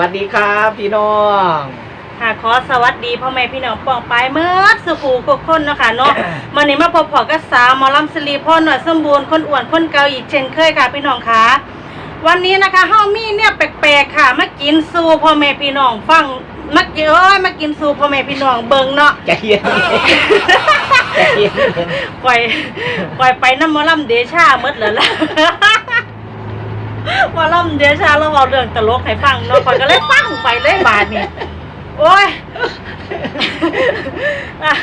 สวัสดีค่ะสวัสดีครับพี่น้องค่ะขอสวัสดีพ่อแม่พี่น้องปองไปายเมื่อสุขูกกคนเนาะค่ะเนาะวันนี้มาพบพอกับสาวหมอลำสิริพ่อหน่อยสมบูรณ์คนอ้วนคนเกาอีกเช่นเคยค่ะพี่น้องค่ะวันนี้นะคะเฮามีเนี่ยแปลกๆค่ะมากินซูพ่อแม่พี่น้องฟังมากินเอ้ยมากินซูพ่อแม่พี่น้องเบิ่งเนาะใจเย็นใจเย็นปล่อยปล่อยไปน้ำหมอลำเดชาหมดแล้วล่ะ หมอลำเดชาเราเอาเรื่องตลกให้ฟังเนาะปล่อยก็เลยฟังไปเลยบาทนี่โอ้ยอะ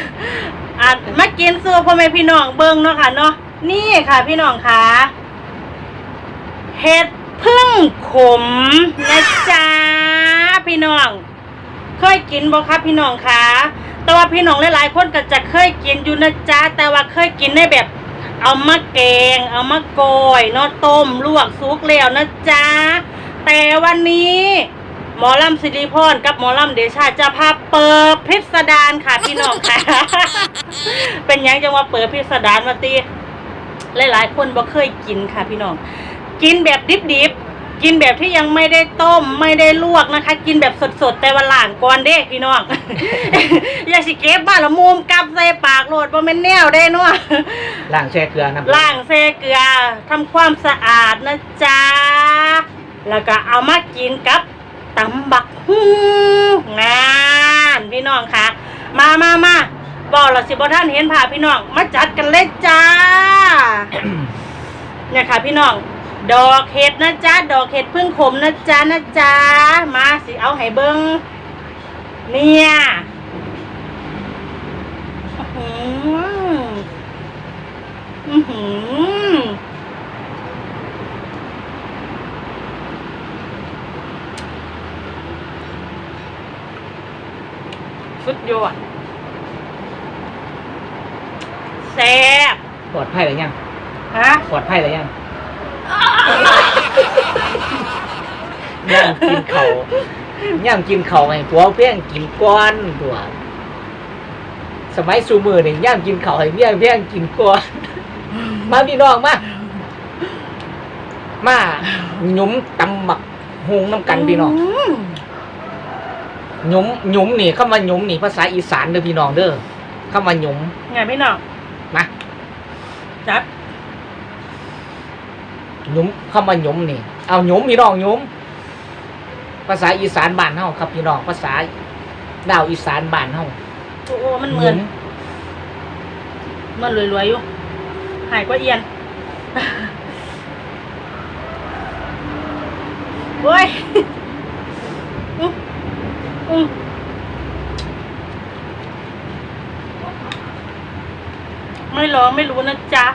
อะมากินซูพ่อแม่พี่น้องเบิ่งเนาะค่ะเนาะนี่ค่ะพี่น้องค่ะเห็ดพึ่งขมนะจ๊ะพี่น้องเคยกินบ่ครับพี่น้องคะแต่ว่าพี่น้องหลายๆคนก็จะเคยกินอยู่นะจ๊ะแต่ว่าเคยกินในแบบ เอามาแกง เอามาโกยเนาะต้มลวกซุกแล้วนะจ๊ะ แต่วันนี้หมอลำสิริพรกับหมอลำเดชาจะพาเปิดพิสดารค่ะพี่น้องค่ะ เป็นยังจังว่าเปิดพิสดารมาตีหลายๆคนบ่เคยกินค่ะพี่น้อง กินแบบดิบๆ กินแบบที่ยังไม่ได้ต้มไม่ได้ลวกนะคะ กินแบบสดๆ แต่ว่าล่างก่อนเด้พี่น้อง อย่าสิเก็บบ้านละมุมกลับใส่ปากโหลดบ่แม่นแนวได้เนาะล้างแช่เกลือน้ำล้างเซเกลือทำความสะอาดนะจ๊ะแล้วก็เอามากินกับตำบักฮู้งานพี่น้องค่ะ มามามาบอกเราสิบท่านเห็นผ่าพี่น้อง มาจัดกันเลยจ้าเนี่ยค่ะพี่น้อง ดอกเห็ดนะจ๊ะ ดอกเห็ดพึ่งขมนะจ๊ะนะจ๊ะ มาสิเอาให้เบิ้งเนี่ยอื้อหืออื้อหือสุดยอดแซ่บปลอดภัยหรือยัง ฮะ ปลอดภัยหรือยัง ย่างกินเขาย่างกินเขาไงตัวเพี้ยงกินก้อนตัวสมัยสูมือเนี่ยย่างกินเขาให้เพี้ยงเพี้ยงกินก้อนมาพี่น้องมามาหยุ้มตำบักฮุงน้ำกันพี่น้องมหยุ้มหยุ้มนี่เข้ามาหยุ้มนี่ภาษาอีสานเด้อพี่น้องเด้อเข้ามาหยุ้มไงพี่น้องมาจัด หยุ้มเข้ามาหยุ้มนี่ เอาหยุ้มพี่น้องหยุ้มภาษาอีสานบ้านเฮาครับพี่น้องภาษาดาวอีสานบ้านเฮาโอ้โหมันเหมือนมันรวยๆอยู่หายกว่าเอียนโอ้ยอื้ออื้อไม่ร้องไม่รู้นะจ๊ะ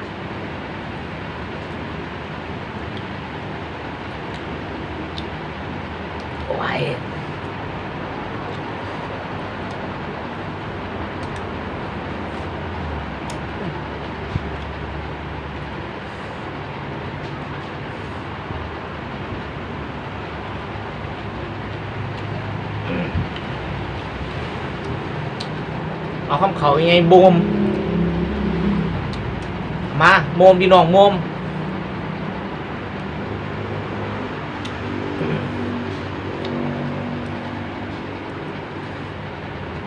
คำเขายังไงโมมมาโมมพี่น้องโมม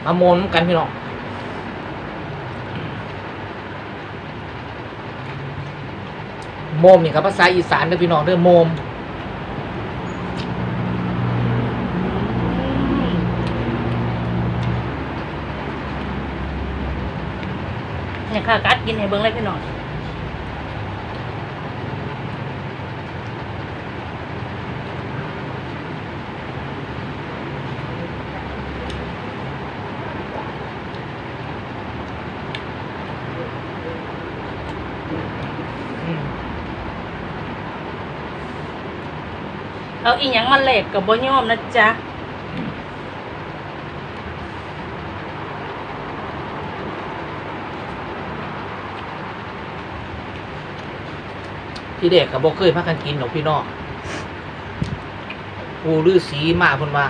มาโมนกันพี่น้องโมมนี่ครับภาษาอีสานเด้อพี่น้องเด้อโมม เนี่ยค่ะ กัดกินให้เบิ้งเลยพี่น้องอืมเอาอีหยังมาเหล็กกับบ่ยอมนะจ๊ะ ที่เด็กกับบ่เคยพักกันกินหรอกพี่น้องปูลือสีมาพิ่นว่า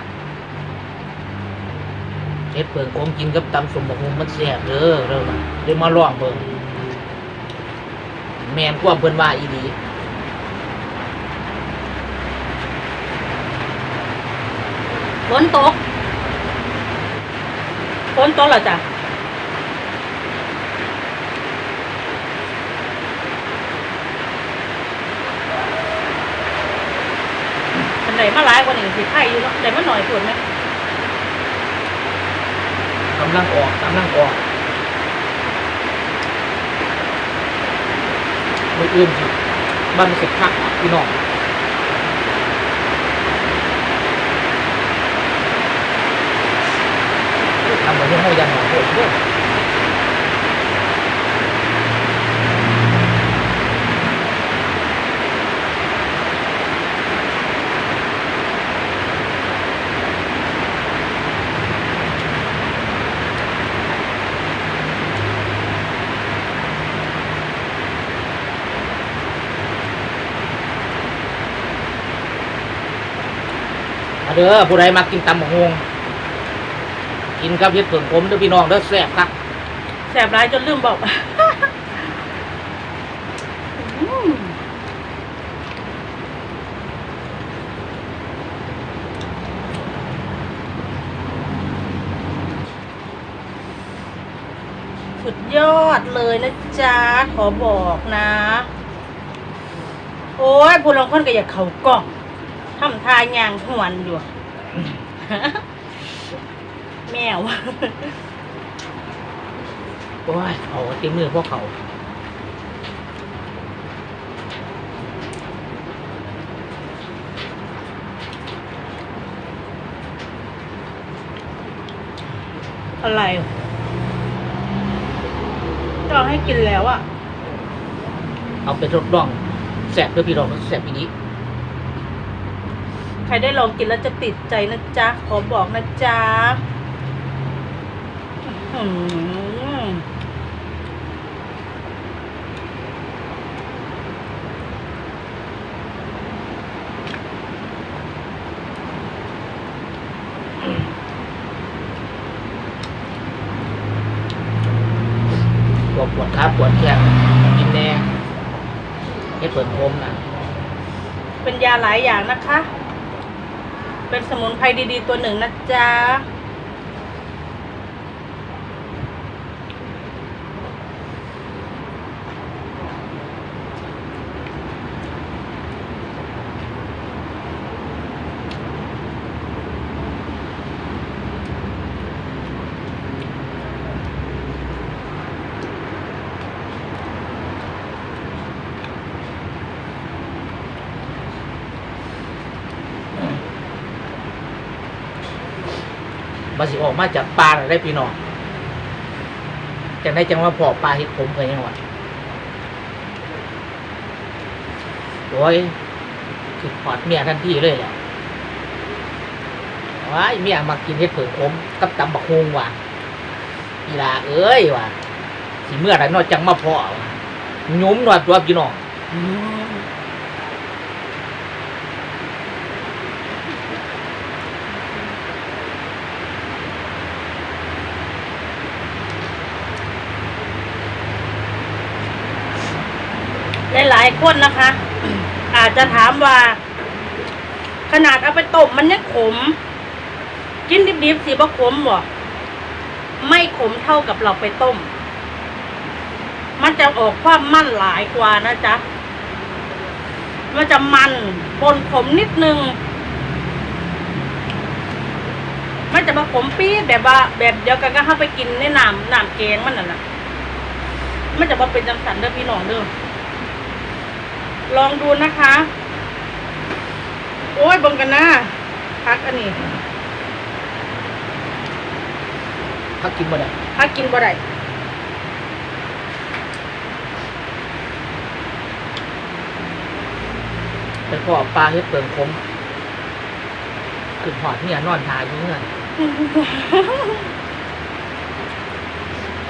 เฮ็ดเปิงผมกินกับตำสมบักหุงมันแซ่บเด้อเด้อว่าเดี๋ยวมาลองเบิ่งแมนควาเพิ่นว่าอีหลีฝนตกฝนตกเหรอจ้ะ ไหนมาหลายกว่านี้สิไข่อยู่เนาะไหนมาหน่อยฝนไหมกำลังออกกำลังออกมืออื่นสิบ้านมันสิพักพี่น้องทำเหมือนที่ห้องยังหมดเลยด้วยม เด้อผู้ใดมากินตำบักฮวงกินครับเฮ็ดเผิ่งผมเด้อพี่น้องเด้อแซ่บครับแสบร้ายจนลืมบอกอืมสุดยอดเลยนะจ๊ะ ขอบอกนะ โอ้ยผู้ลางคนก็อยากเขากล่อง ทำทายยางหวนอยู่ แมว โอ้ยเอาเต็มมือพวกเขาอะไรต้องให้กินแล้วอะเอาไปทดลองแซ่บเด้อพี่น้องแซ่บอีนี้ ใครได้ลองกินแล้วจะติดใจนะจ๊ะ ขอบอกนะจ๊ะอื้อหือปวดปวดขาปวดแขนกินแน่เฮ็ดเผิ่งผมนะเป็นยาหลายอย่างนะคะ เป็นสมุนไพรดีๆตัวหนึ่งนะจ๊ะ มาสิออกมาจากปลาน่ะได้พี่น้องจังได้จังว่าพอปลาเฮ็ดผมเคยยังวะโอ้ยคือพอดเมียทันทีเลยแหละว้ายเมียมากินเฮ็ดเผิงผมกับตำบักฮวงว่ะอีลาเอ้ยว่ะสิเมื่อไหร่นอจังมาพอว่ะยุ้มหนวดตัวพี่น้อง หลายๆคนนะคะ อาจจะถามว่า ขนาดเอาไปต้มมันยังขม กินดิบๆสิบ่ขมบ่ไม่ขมเท่ากับเราไปต้ม มันจะออกความมันหลายกว่านะจ๊ะ มันจะมันปนขมนิดนึง มันจะมาขมปี๊ดแบบว่า แบบเดียวกันก็เข้าไปกินในน้ำน้ำแกงมันน่ะนะมันจะมาเป็นจังสันเด้อพี่น้องเด้อ ลองดูนะคะ โอ้ยเบังกันนะพักอันนี้ถ้ากินบ่ได้พักกินบ่ได้ไปพอปลาเฮ็ดเผิงผมคือหอดเนี่ยนอนทาอยู่เงื่อน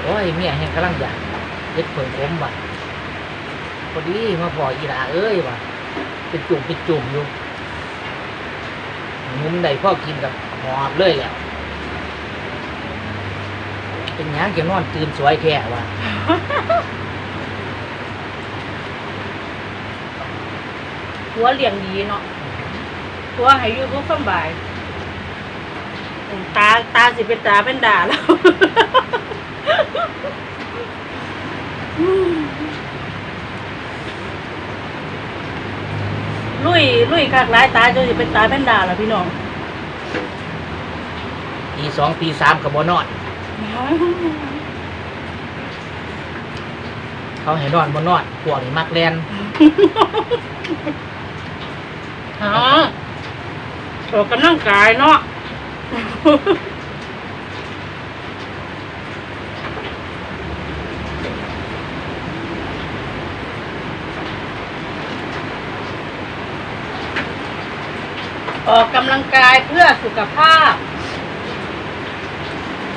โอ้ยเมียแห่งกำลังอยากเฮ็ดเผิงผมว่ะ พอดีมาพออีหลาเอ้ยว่ะเป็นจุ่มเป็นจุ่มอยู่งุ้มใดพ่อกินกับหอบเลยแหละเป็นหยังจะนอนตื่นสวยแค่ว่ะหัวเลี้ยงดีเนาะหัวให้อยู่สุขสำบายตาตาสิเป็นตาเป็นด่าแล้ว ลุยลุยคักหลายตาจนสิเป็นตาเป็นด่าแล้วพี่น้องตีสองตีสามกับบนอน เขาให้นอนบนนอนพวกนี้มักแลนอ๋อออกกำลังกายเนาะ ออกกำลังกายเพื่อสุขภาพ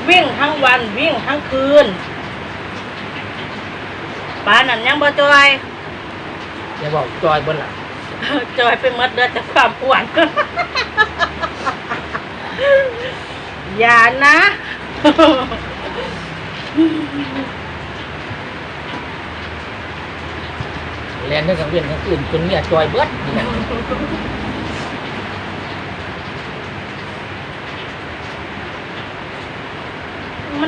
วิ่งทั้งวันวิ่งทั้งคืนปานนั้นยังบ่จอยอย่าบอกจอยบนหลังจอยไปหมดเดือดจากความอ้วนอย่านะ แลนเรื่องกลางเวียนกลางคืนจนเนี่ยจอยเบิดนี่นะ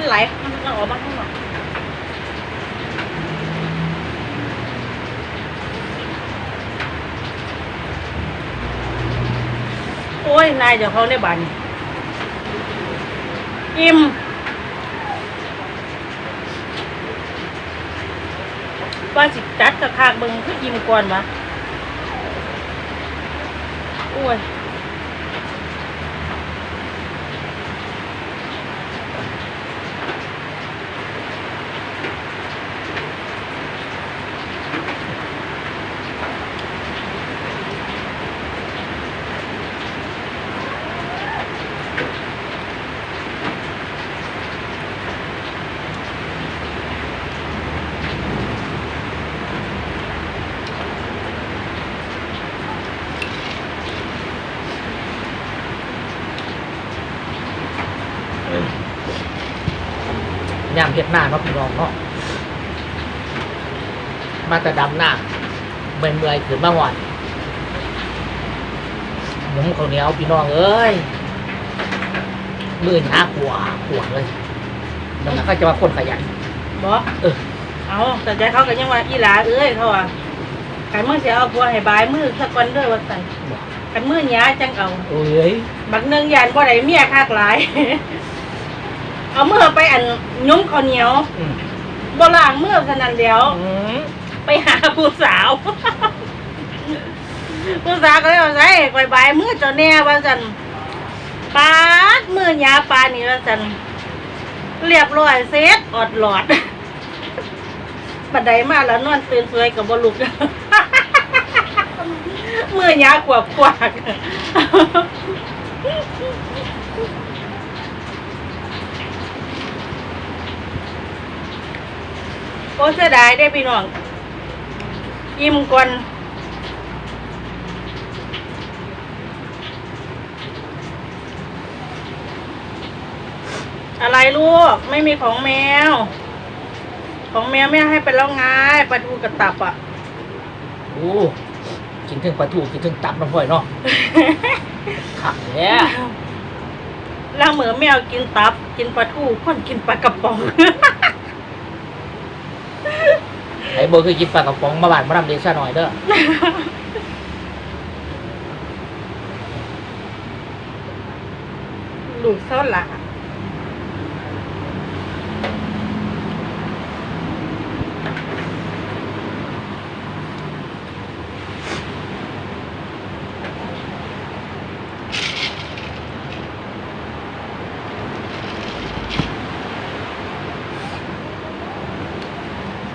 มันไหลมันออกมาข้างนอกโอ้ย นายเดี๋ยวเขาได้บันอิ่มว่าสิจัดกับคากเบิงคืออิ่มก่อนวะโอ้ย เฮ็ดหน้าเนาะพี่น้องเนาะมาแต่ดำหน้าเมื่อยเมื่อยๆขึ้นมาหวานหนุ่มข้าวเหนียวพี่น้องเอ้ยมือหาขัวขัวเลยนั่นแหละเขาจะว่าคนขยันบอเออเอาแต่ใจเขาก็ยังว่าอีหลาเอ้ยเขาว่ากันมือเสียเอาบัวให้บายมือสักวันเด้อว่าสั่นบอกกันมือหยาจังเอาโอ้ยบักเนืองยานบ่ได้เมียคักหลาย เอามือไปอันยุ้มข้าวเหนียวอืมบ่ล้างมือขนาดเดียวอืมไปหาผู้สาว ผู้สาวก็เลยว่าไงไปบายมือเจ้าแน่ว่าสั่นปาดมือหยาปานนี่ว่าสั่นเรียบร้อยเสร็จอดหลอดบัดใดมาแล้วนอนตื่นสวยกับบลุก มือยากวบกวาก โอ้เสียดายได้อพี่น้องอิ่มก่อนอะไรลูก ไม่มีของแมว ของแมวแม่ให้ไปแล้วไงปลาทูกับตับอะโอ้กินถึงปลาทูกินถึงตับน้ำพ่อยเนาะขักแท้ล่างเหมือแมวกินตับ กินปลาทูคนกินปลากระป๋อง ไอ้โบคือกินปลากระป๋องมาบานมาดำเดซ่าหน่อยเด้อลูกเศร้าหลา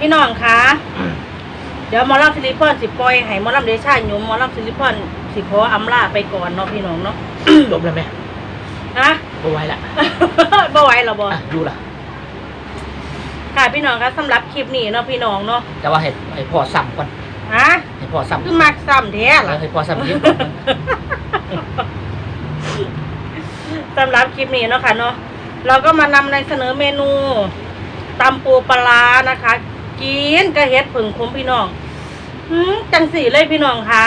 พี่น้องคะเดี๋ยวหมอลำซิลิพอนสิปล่อยให้หมอลำเดชาหยุมหมอลำซิลิพอนสิขออำลาไปก่อนเนาะพี่น้องเนาะจบแล้วไหมฮะบ่ไหวละบ่ไหวหรอบ่อะดูล่ะค่ะพี่น้องคะสำหรับคลิปนี้เนาะพี่น้องเนาะแต่ว่าให้ให้พ่อซ้ำก่อนฮะให้พ่อซ้ำคือมักซ้ำแท้เอล่ะอให้พ่อซ้ำเยอะก่อนสำหรับคลิปนี้เนาะค่ะเนาะเราก็มานำในเสนอเมนูตำปูปลาร้านะคะ กินกระเฮ็ดผึ่งคุ้มพี่น้องหืมจังสี่เลยพี่น้องคะ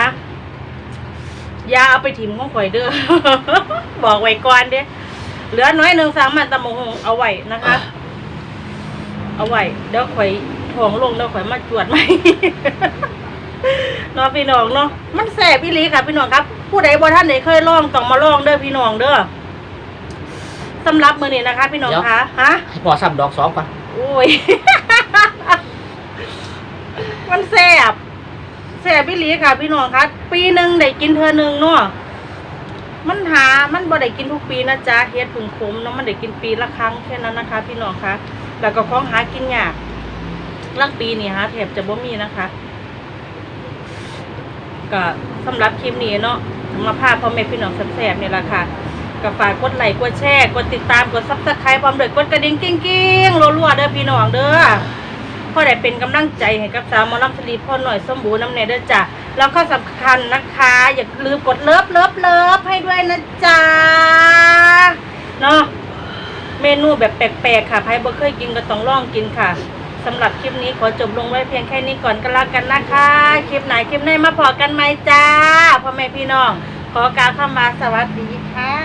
อย่าเอาไปถิ่มของข่อยเด้อบอกไว้ก่อนเด้เหลือน้อยหนึ่งสามมันตำมงเอาไว้นะคะ เอาไว้เดี๋ยวข่อยทองลงเดี๋ยวข่อยมาจวดใหม่เนาะพี่น้องเนาะมันแสบพี่ลีค่ะพี่น้องครับ ผู้ใดบ่ท่านไหนเคยลองต้องมาลองเด้อพี่น้องเด้อสำหรับมือนี้นะคะ พี่น้องคะฮะให้พอซ้ำดอกสองก่อนโอ้ย มันแสบแสบพี่ลีค่ะ พี่น้องคะปีหนึ่งได้กินเธอหนึ่งเนาะมันหา มันบ่ได้กินทุกปีนะจ๊ะเฮ็ดผึ่งขมเนาะมันได้กินปีละครั้งแค่นั้นนะคะ พี่น้องคะแล้วก็ของหากินยากลักปีนี่ฮะแถบจะบ่มีนะคะก็สำหรับคลิปนี้เนาะมาพาพพ่อแม่พี่น้องแซ่บๆนี่แหละค่ะก็ฝากกดไลค์กดแชร์กดติดตามกดซับสไครต์พร้อมด้วยกดกระดิ่งกิ้งๆรัวๆเด้อพี่น้องเด้อ พอได้เป็นกำลังใจให้กับสาวหมอลำสลีพ่อหน่อยสมบูรณ์น้ำเนเด้อจ้ะแล้วก็สำคัญนะคะ อย่าลืมกดเลิฟเลิฟเลิฟให้ด้วยนะจ๊ะเนาะเมนูแบบแปลกๆค่ะใครบ่เคยกินก็ต้องลองกินค่ะสำหรับคลิปนี้ขอจบลงไว้เพียงแค่นี้ก่อนก็แล้วกันนะคะ คลิปไหนคลิปไหนมาพอกันไหมจ้าพ่อแม่พี่น้อง ขอกล่าวคำว่าสวัสดีค่ะ